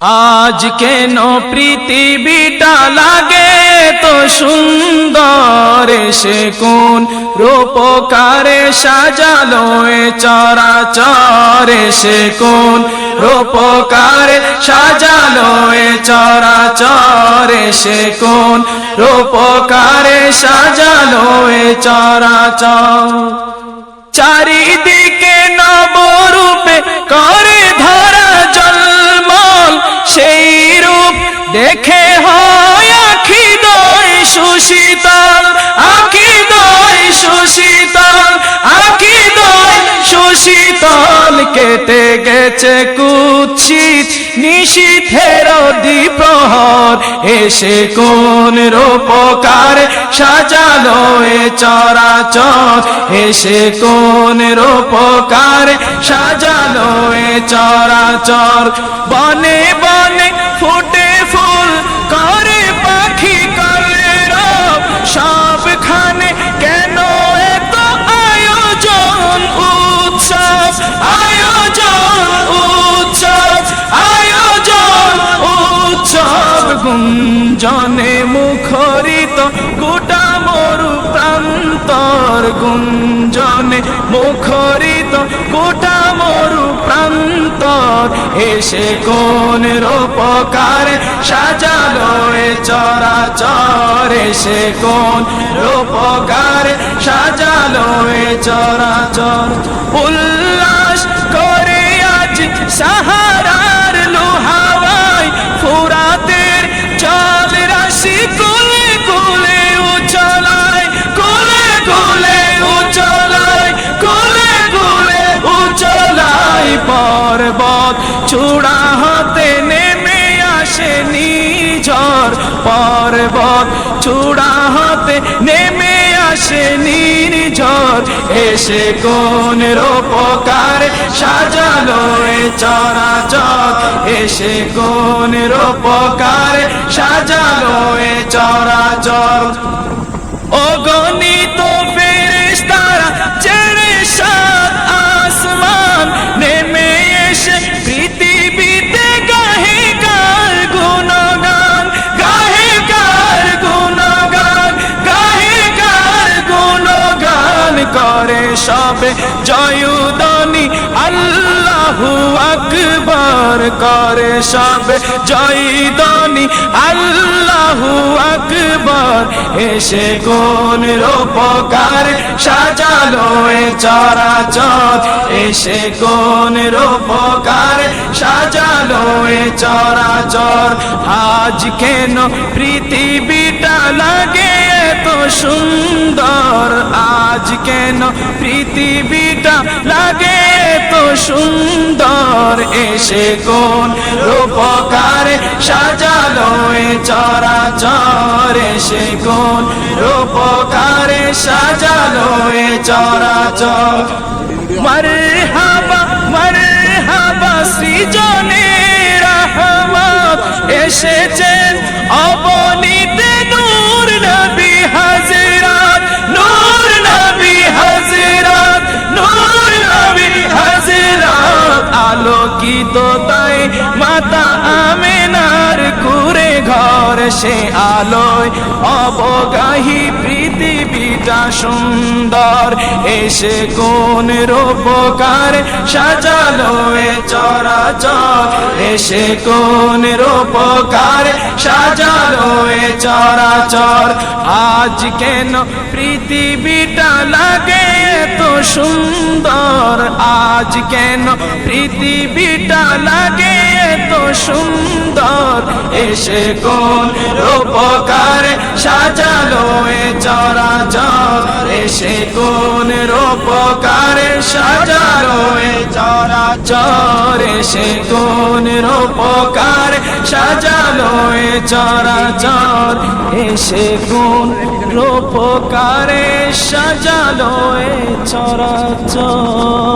আজ কেন পৃথিবীটা লাগে তো সুন্দর? সে কোন রূপকারে সাজালো চরাচরে? সে কোন রূপকারে সাজালো চরাচরে? সে কোন রূপকারে সাজালো চরাচর? চারিদিকে নবরূপে সুশীতল আখি দয় সুশীতল কেটে গেছে কুৎসিত নিশীথের দ্বীপ্রহর এসে কোন রূপকার সাজালো এ চরাচর, এসে কোন রূপকার সাজালো এ চরাচর। বনে বনে ফুটে আয়োজন, উৎসব আয়োজন, উৎসব গুঞ্জনে মুখরিত গোটা মরু প্রান্তর গুঞ্জনে মুখরিত গোটা মরু প্রান্তর এসে কোন রূপকার সাজালো চরাচর, এসে কোন রূপকার সাজালো চরাচর। উল্লাস পর্বত চূড়া হতে নেমে আসে নির্ঝর। এসে কোন রূপকার সাজালো চরাচর। এসে কোন রূপকার সাজালো চরাচর। অগণিত ফেরেশতারা জয়ুদনি আল্লাহু আকবার করে সবে। জয়দনি আল্লাহু আকবার, এসে কোন রূপকার সাজালো এ চরাচর। এসে কোন রূপকার সাজালো এ চরাচর। আজ কেন পৃথিবীটা লাগে এত সুন্দর? কেন পৃথিবীটা লাগে এত সুন্দর? এসে কোন রূপকার সাজালো এ চরাচর? এসে কোন রূপকার সাজালো এ চরাচর? মরহাবা মরহাবা সৃজনে রহমত এসেছেন অবনীতে আলোকিত তাই মাতা আমেনার কুরে ঘর সে আলোয় অবগাহী পৃথিবীটা সুন্দর। এসে কোন রূপকার সাজালো এ চরাচর। এসে কোন রূপকার সাজালো এ চরাচর। আজ কেন পৃথিবীটা লাগে এত সুন্দর? আজ কেন পৃথিবীটা লাগে এত সুন্দর? এসে কোন রূপকার এসে কোন রূপকার সাজালো এ চরাচর সে কোন রূপকার সাজালো এ চরাচর এসে কোন রূপকারে সাজালো এ চরাচর